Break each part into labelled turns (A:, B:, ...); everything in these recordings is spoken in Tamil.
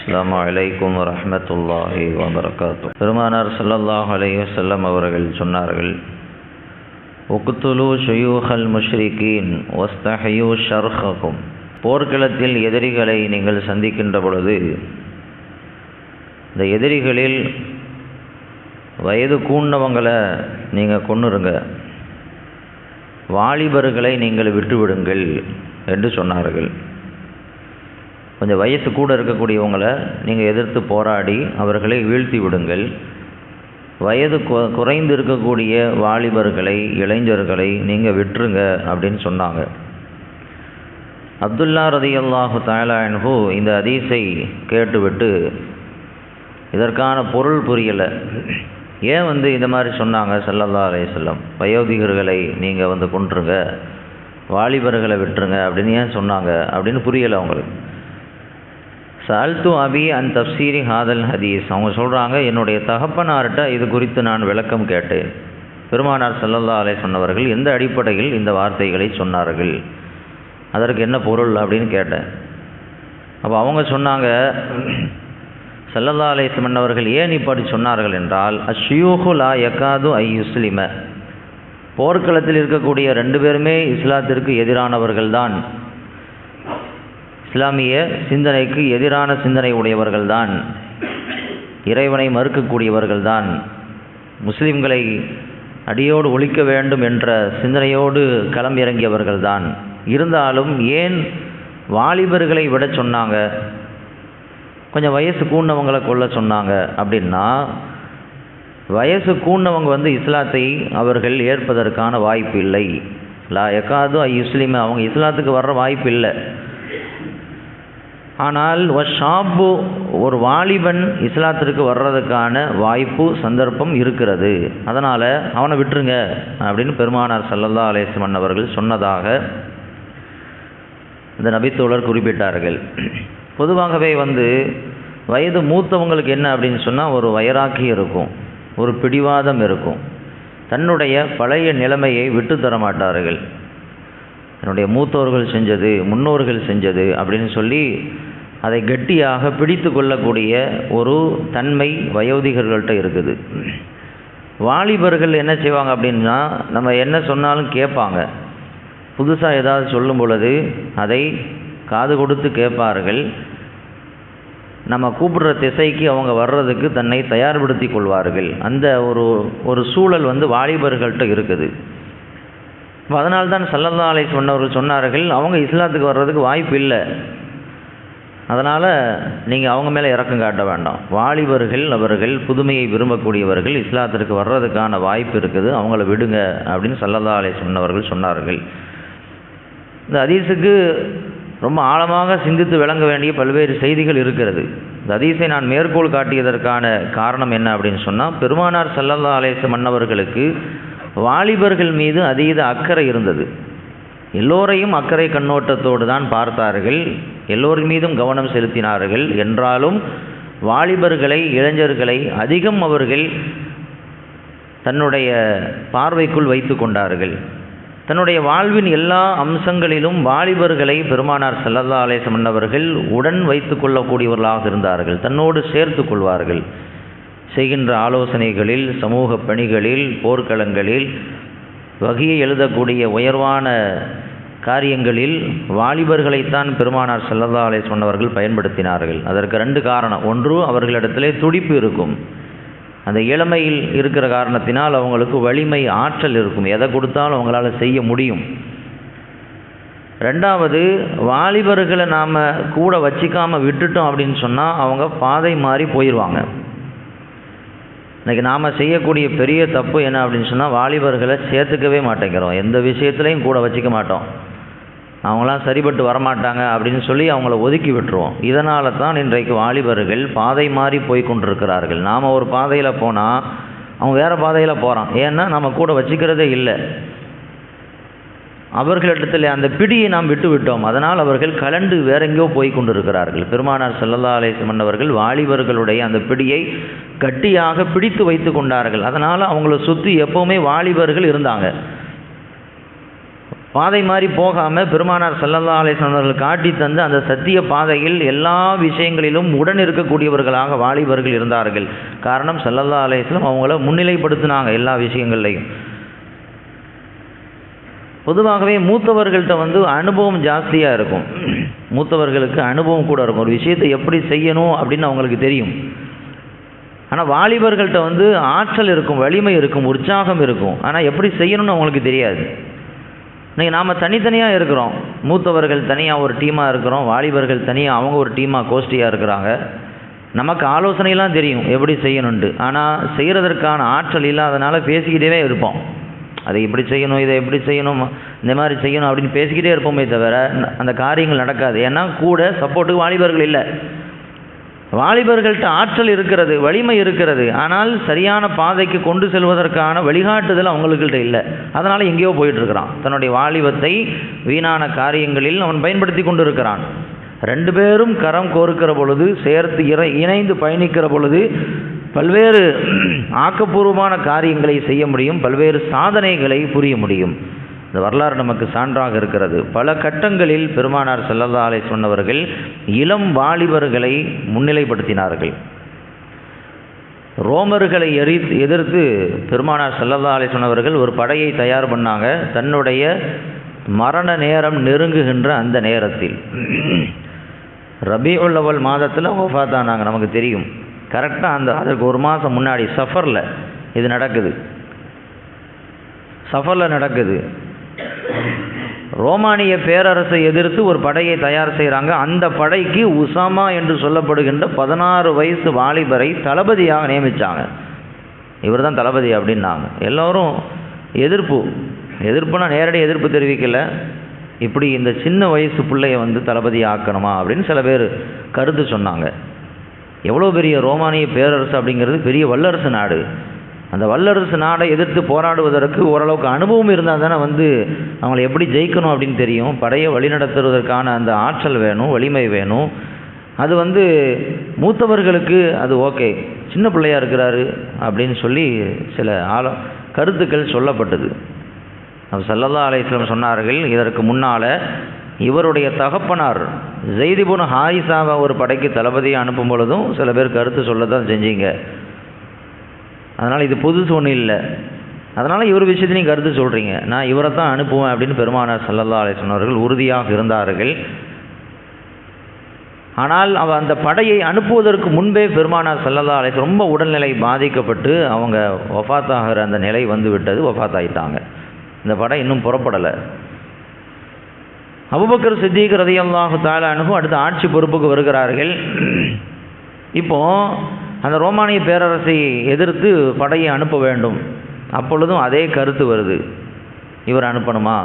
A: அஸ்லாம் அலைக்கும் வரமத்துல்லாஹி வபரகாத்து பெருமானார் ஸல்லல்லாஹு அலைஹி வல்லம் அவர்கள் சொன்னார்கள் உக்துலு ஷயூஹல் முஷ்ரிகீன் வஸ்தஹியூ ஷர்ஹகும். போர்க்களத்தில் எதிரிகளை நீங்கள் சந்திக்கின்ற பொழுது இந்த எதிரிகளில் வயது கூண்டவங்களை நீங்கள் கொன்னுருங்க வாலிபர்களை நீங்கள் விட்டுவிடுங்கள் என்று சொன்னார்கள். கொஞ்சம் வயசு கூட இருக்கக்கூடியவங்களை நீங்கள் எதிர்த்து போராடி அவர்களை வீழ்த்தி விடுங்கள். வயது குறைந்து இருக்கக்கூடிய வாலிபர்களை இளைஞர்களை நீங்கள் விட்டுருங்க அப்படின்னு சொன்னாங்க. அப்துல்லா ரதி அல்லாஹு தாயலான்ஹூ இந்த அதீஸை கேட்டுவிட்டு இதற்கான பொருள் புரியலை. ஏன் வந்து இந்த மாதிரி சொன்னாங்க? சல்லல்லா செல்லம் வயோதிகர்களை நீங்கள் வந்து கொன்றுங்க. வாலிபர்களை விட்டுருங்க அப்படின்னு ஏன் சொன்னாங்க அப்படின்னு புரியலை அவங்களுக்கு. சால்து அபி அன் தப்சீரி ஹாதல் ஹதீஸ். அவங்க சொல்கிறாங்க என்னுடைய தகப்பனார்கிட்ட இது குறித்து நான் விளக்கம் கேட்டேன். பெருமானார் சல்லல்லா அலை சொன்னவர்கள் எந்த அடிப்படையில் இந்த வார்த்தைகளை சொன்னார்கள்? அதற்கு என்ன பொருள் அப்படின்னு கேட்டேன். அப்போ அவங்க சொன்னாங்க சல்லல்லா அலிஸ்மன் அவர்கள் ஏன் இப்படி சொன்னார்கள் என்றால் அஷ்யூஹுலா யக்காது ஐ யுஸ்லிம. போர்க்களத்தில் இருக்கக்கூடிய ரெண்டு பேருமே இஸ்லாத்திற்கு எதிரானவர்கள்தான் இஸ்லாமிய சிந்தனைக்கு எதிரான சிந்தனை உடையவர்கள்தான். இறைவனை மறுக்கக்கூடியவர்கள்தான். முஸ்லிம்களை அடியோடு ஒழிக்க வேண்டும் என்ற சிந்தனையோடு களமிறங்கியவர்கள்தான். இருந்தாலும் ஏன் வாலிபர்களை விட சொன்னாங்க? கொஞ்சம் வயசு கூண்டவங்களை கொல்ல சொன்னாங்க அப்படின்னா வயசு கூண்டவங்க வந்து இஸ்லாத்தை அவர்கள் ஏற்பதற்கான வாய்ப்பு இல்லை. லா எக்காது ஐ முஸ்லீம் அவங்க இஸ்லாத்துக்கு வர்ற வாய்ப்பு இல்லை. ஆனால் ஷாப்பு ஒரு வாலிபன் இஸ்லாத்திற்கு வர்றதுக்கான வாய்ப்பு சந்தர்ப்பம் இருக்கிறது. அதனால் அவனை விட்டுருங்க அப்படின்னு பெருமானார் சல்லல்லா அலேஸ்மன் அவர்கள் சொன்னதாக இந்த நபித்தோழர் குறிப்பிட்டார்கள். பொதுவாகவே வந்து வயது மூத்தவங்களுக்கு என்ன அப்படின்னு சொன்னால் ஒரு வயராக்கி இருக்கும் ஒரு பிடிவாதம் இருக்கும். தன்னுடைய பழைய நிலைமையை விட்டு தர மாட்டார்கள். என்னுடைய மூத்தோர்கள் செஞ்சது முன்னோர்கள் செஞ்சது அப்படின்னு சொல்லி அதை கட்டியாக பிடித்து கொள்ளக்கூடிய ஒரு தன்மை வயோதிகர்கள்ட்ட இருக்குது. வாலிபர்கள் என்ன செய்வாங்க அப்படின்னா நம்ம என்ன சொன்னாலும் கேட்பாங்க. புதுசாக ஏதாவது சொல்லும் பொழுது அதை காது கொடுத்து கேட்பார்கள். நம்ம கூப்பிடுற திசைக்கு அவங்க வர்றதுக்கு தன்னை தயார்படுத்தி கொள்வார்கள். அந்த ஒரு ஒரு சூழல் வந்து வாலிபர்கள்ட்ட இருக்குது. அதனால்தான் சல்லல்லா அலை சொன்னவர்கள் சொன்னார்கள் அவங்க இஸ்லாத்துக்கு வர்றதுக்கு வாய்ப்பு இல்லை. அதனால் நீங்கள் அவங்க மேலே இறக்கம் காட்ட வேண்டாம். வாலிபர்கள் அவர்கள் புதுமையை விரும்பக்கூடியவர்கள் இஸ்லாத்திற்கு வர்றதுக்கான வாய்ப்பு இருக்குது. அவங்கள விடுங்க அப்படின்னு சல்லதா அலை சொன்னவர்கள் சொன்னார்கள். இந்த அதீஸுக்கு ரொம்ப ஆழமாக சிந்தித்து விளங்க வேண்டிய பல்வேறு செய்திகள் இருக்கிறது. இந்த அதீஸை நான் மேற்கோள் காட்டியதற்கான காரணம் என்ன அப்படின்னு சொன்னால் பெருமானார் சல்லல்லா அலேச மன்னவர்களுக்கு வாலிபர்கள் மீது அதீத அக்கறை இருந்தது. எல்லோரையும் அக்கறை கண்ணோட்டத்தோடு தான் பார்த்தார்கள். எல்லோர் மீதும் கவனம் செலுத்தினார்கள் என்றாலும் வாலிபர்களை இளைஞர்களை அதிகம் அவர்கள் தன்னுடைய பார்வைக்குள் வைத்து கொண்டார்கள். தன்னுடைய வாழ்வின் எல்லா அம்சங்களிலும் வாலிபர்களை பெருமானார் செல்லல்லா அலேசமன் அவர்கள் உடன் வைத்து கொள்ளக்கூடியவர்களாக இருந்தார்கள். தன்னோடு சேர்த்து கொள்வார்கள். செய்கின்ற ஆலோசனைகளில் சமூக பணிகளில் போர்க்களங்களில் வகையை எழுதக்கூடிய உயர்வான காரியங்களில் வாலிபர்களைத்தான் பெருமானார் சல்லல்லா அலேஸ்வன் சொன்னவர்கள் பயன்படுத்தினார்கள். அதற்கு ரெண்டு காரணம். ஒன்று அவர்களிடத்திலே துடிப்பு இருக்கும். அந்த இளமையில் இருக்கிற காரணத்தினால் அவங்களுக்கு வலிமை ஆற்றல் இருக்கும். எதை கொடுத்தாலும் அவங்களால் செய்ய முடியும். ரெண்டாவது வாலிபர்களை நாம் கூட வச்சிக்காமல் விட்டுட்டோம் அப்படின்னு சொன்னால் அவங்க பாதை மாறி போயிடுவாங்க இன்றைக்கி நாம் செய்யக்கூடிய பெரிய தப்பு என்ன அப்படின்னு சொன்னால் வாலிபர்களை சேர்த்துக்கவே மாட்டேங்கிறோம். எந்த விஷயத்துலையும் கூட வச்சிக்க மாட்டோம். அவங்களாம் சரிபட்டு வரமாட்டாங்க அப்படின்னு சொல்லி அவங்கள ஒதுக்கி விட்டுருவோம். இதனால தான் இன்றைக்கு வாலிபர்கள் பாதை மாறி போய் கொண்டிருக்கிறார்கள். நாம் ஒரு பாதையில் போனால் அவன் வேறு பாதையில் போகிறான் ஏன்னா நம்ம கூட வச்சுக்கிறதே இல்லை. அவர்களிடத்தில் அந்த பிடியை நாம் விட்டு விட்டோம். அதனால் அவர்கள் கலண்டு வேற எங்கேயோ போய் கொண்டிருக்கிறார்கள். பெருமானார் செல்லல்லா அலேசமன் அவர்கள் வாலிபர்களுடைய அந்த பிடியை கட்டியாக பிடித்து வைத்து கொண்டார்கள். அதனால் அவங்கள சுற்றி எப்போவுமே வாலிபர்கள் இருந்தாங்க. பாதை மாதிரி போகாமல் பெருமானார் சல்லல்லா அலிஸ்லாம் அவர்கள் காட்டி தந்து அந்த சத்திய பாதையில் எல்லா விஷயங்களிலும் உடன் இருக்கக்கூடியவர்களாக வாலிபர்கள் இருந்தார்கள். காரணம் சல்லல்லா அலிஸ்லாம் அவங்கள முன்னிலைப்படுத்தினாங்க எல்லா விஷயங்கள்லையும். பொதுவாகவே மூத்தவர்கள்ட்ட வந்து அனுபவம் ஜாஸ்தியாக இருக்கும். மூத்தவர்களுக்கு அனுபவம் கூட இருக்கும். ஒரு விஷயத்தை எப்படி செய்யணும் அப்படின்னு அவங்களுக்கு தெரியும். ஆனால் வாலிபர்கள்ட்ட வந்து ஆற்றல் இருக்கும் வலிமை இருக்கும் உற்சாகம் இருக்கும். ஆனால் எப்படி செய்யணும்னு அவங்களுக்கு தெரியாது. இன்றைக்கி நாம் தனித்தனியாக இருக்கிறோம். மூத்தவர்கள் தனியாக ஒரு டீமாக இருக்கிறோம். வாலிபர்கள் தனியாக அவங்க ஒரு டீமாக கோஷ்டியாக இருக்கிறாங்க. நமக்கு ஆலோசனைலாம் தெரியும் எப்படி செய்யணுன்ட்டு ஆனால் செய்கிறதற்கான ஆற்றல் இல்லாதனால பேசிக்கிட்டே இருப்போம். அதை இப்படி செய்யணும் இதை எப்படி செய்யணும் இந்த மாதிரி செய்யணும் அப்படின்னு பேசிக்கிட்டே இருப்போமே தவிர அந்த காரியங்கள் நடக்காது. ஏன்னா கூட சப்போர்ட்டுக்கு வாலிபர்கள் இல்லை. வாலிபர்கள்ட்ட ஆற்றல் இருக்கிறது வலிமை இருக்கிறது. ஆனால் சரியான பாதைக்கு கொண்டு செல்வதற்கான வழிகாட்டுதல் அவங்களுக்கிட்ட இல்லை. அதனால் எங்கேயோ போயிட்டுருக்கிறான். தன்னுடைய வாலிபத்தை வீணான காரியங்களில் அவன் பயன்படுத்தி கொண்டு இருக்கிறான் ரெண்டு பேரும் கரம் கோருக்கிற பொழுது சேர்த்து இறை இணைந்து பயணிக்கிற பொழுது பல்வேறு ஆக்கப்பூர்வமான காரியங்களை செய்ய முடியும் பல்வேறு சாதனைகளை புரிய முடியும். இந்த வரலாறு நமக்கு சான்றாக இருக்கிறது. பல கட்டங்களில் பெருமானார் செல்லல்லா அலை சொன்னவர்கள் இளம் வாலிபர்களை முன்னிலைப்படுத்தினார்கள். ரோமர்களை எரி எதிர்த்து பெருமானார் செல்லல்லா அலை சொன்னவர்கள் ஒரு படையை தயார் பண்ணாங்க. தன்னுடைய மரண நேரம் நெருங்குகின்ற அந்த நேரத்தில். ரபி உள்ளவல் மாதத்தில் ஒஃபாத்தானாங்க நமக்கு தெரியும். கரெக்டாக அந்த அதற்கு ஒரு மாதம் முன்னாடி சஃபரில் இது நடக்குது. சஃபரில் நடக்குது. ரோமானிய பேரரசை எதிர்த்து ஒரு படையை தயார் செய்கிறாங்க அந்த படைக்கு உசாமா என்று சொல்லப்படுகின்ற பதினாறு வயசு வாலிபரை தளபதியாக நியமித்தாங்க இவர் தான் தளபதி அப்படின்னாங்க. எல்லோரும் எதிர்ப்பு. எதிர்ப்புனா நேரடி எதிர்ப்பு தெரிவிக்கலை. இப்படி இந்த சின்ன வயசு பிள்ளைய வந்து தளபதி ஆக்கணுமா அப்படின்னு சில பேர் கருத்து சொன்னாங்க. எவ்வளோ பெரிய ரோமானிய பேரரசு அப்படிங்கிறது பெரிய வல்லரசு நாடு. அந்த வல்லரசு நாடை எதிர்த்து போராடுவதற்கு ஓரளவுக்கு அனுபவம் இருந்தால் தானே வந்து அவங்களை எப்படி ஜெயிக்கணும் அப்படின்னு தெரியும். படையை வழிநடத்துவதற்கான அந்த ஆற்றல் வேணும் வலிமை வேணும். அது வந்து மூத்தவர்களுக்கு அது ஓகே. சின்ன பிள்ளையாக இருக்கிறாரு அப்படின்னு சொல்லி சில ஆலோ கருத்துக்கள் சொல்லப்பட்டது. அவர் சல்லல்லா அலையம் சொன்னார்கள் இதற்கு முன்னால் இவருடைய தகப்பனார் ஜெய்திபுன் ஹாரிசாவை ஒரு படைக்கு தளபதியை அனுப்பும் பொழுதும் சில பேர் கருத்து சொல்ல தான் செஞ்சீங்க. அதனால் இது புதுசு ஒன்றும் இல்லை. அதனால் இவர் விஷயத்தையும் கருத்து சொல்கிறீங்க நான் இவரை தான் அனுப்புவேன் அப்படின்னு பெருமானார் சல்லல்லா அலை உறுதியாக இருந்தார்கள். ஆனால் அவ அந்த படையை அனுப்புவதற்கு முன்பே பெருமானார் சல்லல்லா அலை ரொம்ப உடல்நிலை பாதிக்கப்பட்டு அவங்க ஒஃபாத்தாகிற அந்த நிலை வந்து விட்டது ஒஃபாத்தாயிட்டாங்க இந்த படை இன்னும் புறப்படலை. அபுபக்கர் சித்திக் தாழ தாலானுக்கும் அடுத்த ஆட்சி பொறுப்புக்கு வருகிறார்கள். இப்போது அந்த ரோமானிய பேரரசை எதிர்த்து படையை அனுப்ப வேண்டும். அப்பொழுதும் அதே கருத்து வருது. இவர் அனுப்பணுமா?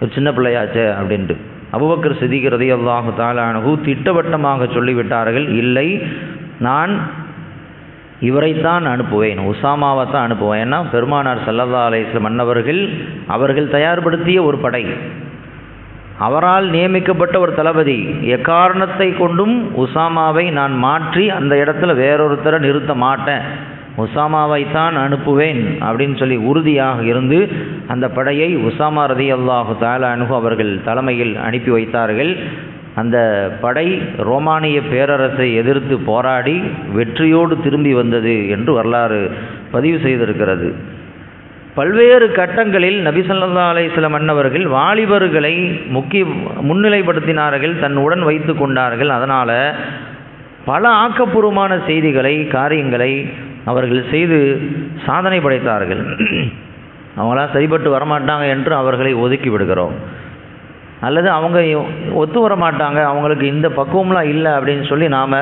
A: ஒரு சின்ன பிள்ளையாச்சே அப்படின்ட்டு. அபுபக்கர் சித்திக் ரதியல்லாஹு தாலானு திட்டவட்டமாக சொல்லிவிட்டார்கள் இல்லை நான் இவரைத்தான் அனுப்புவேன். உசாமாவை தான் அனுப்புவேன். ஏன்னா பெருமானார் சல்லல்லா மன்னவர்கள் அவர்கள் தயார்படுத்திய ஒரு படை. அவரால் நியமிக்கப்பட்ட ஒரு தளபதி எக்காரணத்தை கொண்டும் உசாமாவை நான் மாற்றி அந்த இடத்துல வேறொருத்தரை நிறுத்த மாட்டேன். உசாமாவை தான் அனுப்புவேன் அப்படின்னு சொல்லி உறுதியாக இருந்து அந்த படையை உசாமா ரதி அல்லாஹு தாலா அனுகு அவர்கள் தலைமையில் அனுப்பி வைத்தார்கள். அந்த படை ரோமானிய பேரரசை எதிர்த்து போராடி வெற்றியோடு திரும்பி வந்தது என்று வரலாறு பதிவு செய்திருக்கிறது. பல்வேறு கட்டங்களில் நபிசல்லா அலையம் அன்னவர்கள் வாலிபர்களை முக்கிய முன்னிலைப்படுத்தினார்கள் தன்னுடன் வைத்து கொண்டார்கள். அதனால் பல ஆக்கப்பூர்வமான செய்திகளை காரியங்களை அவர்கள் செய்து சாதனை படைத்தார்கள். அவங்களாம் சரிபட்டு வரமாட்டாங்க என்று அவர்களை ஒதுக்கி விடுகிறோம். அல்லது அவங்க ஒத்து வர மாட்டாங்க அவங்களுக்கு இந்த பக்குவம்லாம் இல்லை அப்படின்னு சொல்லி நாம்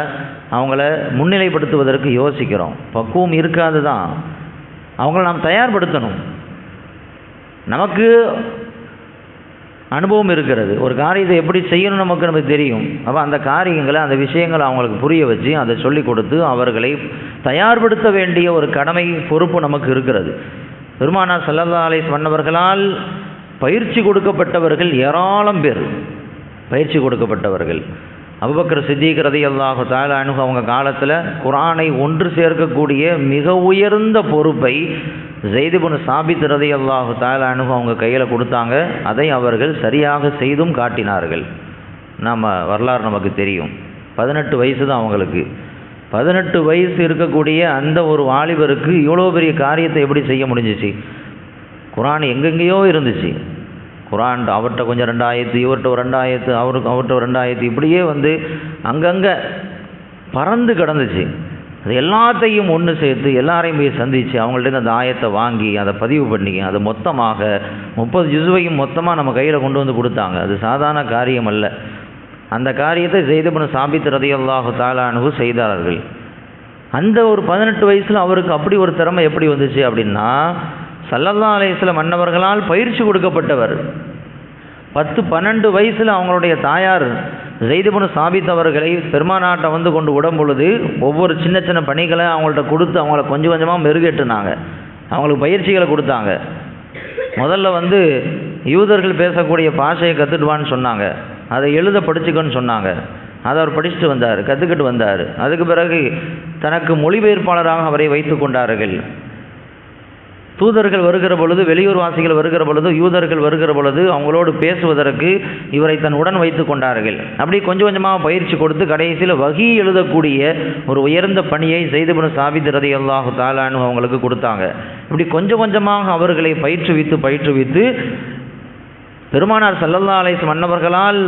A: அவங்கள முன்னிலைப்படுத்துவதற்கு யோசிக்கிறோம். பக்குவம் இருக்காது தான் அவங்கள நாம் தயார்படுத்தணும். நமக்கு அனுபவம் இருக்கிறது. ஒரு காரியத்தை எப்படி செய்யணும் நமக்கு நமக்கு தெரியும். அப்போ அந்த காரியங்களை அந்த விஷயங்களை அவங்களுக்கு புரிய வச்சு அதை சொல்லி கொடுத்து அவர்களை தயார்படுத்த வேண்டிய ஒரு கடமை பொறுப்பு நமக்கு இருக்கிறது. பெருமானா சல்லல்லா அலை மன்னவர்களால் பயிற்சி கொடுக்கப்பட்டவர்கள் ஏராளம் பேர். பயிற்சி கொடுக்கப்பட்டவர்கள். அபுபக்கர் சித்திக் ரதி அல்லாஹு தாலானு அவங்க காலத்தில் குரானை ஒன்று சேர்க்கக்கூடிய மிக உயர்ந்த பொறுப்பை ஜெய்துபுன் சாபித் ரதி அல்லாஹு தாலானு அவங்க கையில் கொடுத்தாங்க. அதை அவர்கள் சரியாக செய்தும் காட்டினார்கள். நாம் வரலாறு நமக்கு தெரியும். பதினெட்டு வயசு தான் அவங்களுக்கு. பதினெட்டு வயசு இருக்கக்கூடிய அந்த ஒரு வாலிபருக்கு இவ்வளோ பெரிய காரியத்தை எப்படி செய்ய முடிஞ்சிச்சு? குரான் எங்கெங்கேயோ இருந்துச்சு. குரான் அவர்கிட்ட கொஞ்சம் ரெண்டாயிரத்து இவர்கிட்ட ஒரு ரெண்டாயிரத்து அவருக்கு அவர்கிட்ட ஒரு ரெண்டாயிரத்து இப்படியே வந்து அங்கங்கே பறந்து கிடந்துச்சு. அது எல்லாத்தையும் ஒன்று சேர்த்து எல்லாரையும் போய் சந்தித்து அவங்கள்ட்ட அந்த ஆயத்தை வாங்கி அதை பதிவு பண்ணி அதை மொத்தமாக முப்பது ஜுசுவையும் மொத்தமாக நம்ம கையில் கொண்டு வந்து கொடுத்தாங்க. அது சாதாரண காரியம் அல்ல. அந்த காரியத்தை செய்தபுன சாபித் ரதி அல்லாஹு தாலானு செய்தார்கள். அந்த ஒரு பதினெட்டு வயசில் அவருக்கு அப்படி ஒரு திறமை எப்படி வந்துச்சு அப்படின்னா சல்லல்லா அலையம் மன்னவர்களால் பயிற்சி கொடுக்கப்பட்டவர். பத்து பன்னெண்டு வயசில் அவங்களுடைய தாயார் ஜெய்துபுனு சாபித் அவர்களை பெருமாநாட்டை வந்து கொண்டு விடும் பொழுது ஒவ்வொரு சின்ன சின்ன பணிகளை அவங்கள்ட்ட கொடுத்து அவங்கள கொஞ்சம் கொஞ்சமாக மெருகேற்றுனாங்க. அவங்களுக்கு பயிற்சிகளை கொடுத்தாங்க. முதல்ல வந்து யூதர்கள் பேசக்கூடிய பாஷையை கற்றுடுவான்னு சொன்னாங்க. அதை எழுத படிச்சுக்கன்னு சொன்னாங்க. அதை அவர் படிச்சுட்டு வந்தார் கற்றுக்கிட்டு வந்தார். அதுக்கு பிறகு தனக்கு மொழிபெயர்ப்பாளராக அவரை வைத்து கொண்டார்கள். தூதர்கள் வருகிற பொழுது வெளியூர் வாசிகள் வருகிற பொழுது யூதர்கள் வருகிற பொழுது அவங்களோடு பேசுவதற்கு இவரை தன் உடன் வைத்து கொண்டார்கள். அப்படி கொஞ்சம் கொஞ்சமாக பயிற்சி கொடுத்து கடைசியில் வகி எழுதக்கூடிய ஒரு உயர்ந்த பணியை செய்துபுன சாபித் ரதி அல்லாஹு தாலானு அவங்களுக்கு கொடுத்தாங்க. இப்படி கொஞ்சம் கொஞ்சமாக அவர்களை பயிற்றுவித்து பயிற்றுவித்து பெருமானார் சல்லல்லா அலைஸ் மன்னவர்களால்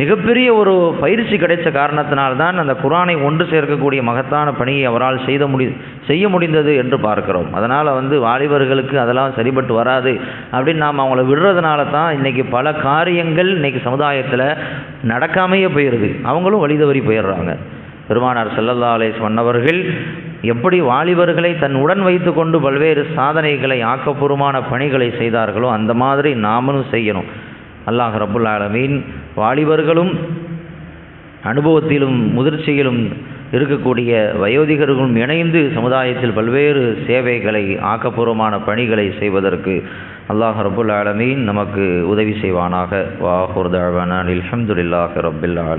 A: மிகப்பெரிய ஒரு பயிற்சி கிடைச்ச காரணத்தினால்தான் அந்த குரானை ஒன்று சேர்க்கக்கூடிய மகத்தான பணியை அவரால் செய்த முடி செய்ய முடிந்தது என்று பார்க்கிறோம். அதனால் வந்து வாலிபர்களுக்கு அதெல்லாம் சரிபட்டு வராது. அப்படின்னு நாம் அவங்கள விடுறதுனால தான் இன்றைக்கி பல காரியங்கள் இன்றைக்கி சமுதாயத்தில் நடக்காமையே போயிடுது அவங்களும் வழிதவறி போயிடுறாங்க. பெருமானார் செல்லல்லா அலேஸ் மன்னவர்கள் எப்படி வாலிபர்களை தன் உடன் வைத்து கொண்டு பல்வேறு சாதனைகளை ஆக்கப்பூர்வமான பணிகளை செய்தார்களோ அந்த மாதிரி நாமளும் செய்யணும். அல்லாஹ் ரபுல் ஆலமீன் வாலிபர்களும் அனுபவத்திலும் முதிர்ச்சியிலும் இருக்கக்கூடிய வயோதிகர்களும் இணைந்து சமுதாயத்தில் பல்வேறு சேவைகளை ஆக்கப்பூர்வமான பணிகளை செய்வதற்கு அல்லாஹ் ரபுல் ஆலமீன் நமக்கு உதவி செய்வானாக. வாஹுர்தாவான அலமதுல்லாஹ் ரபுல் ஆலம்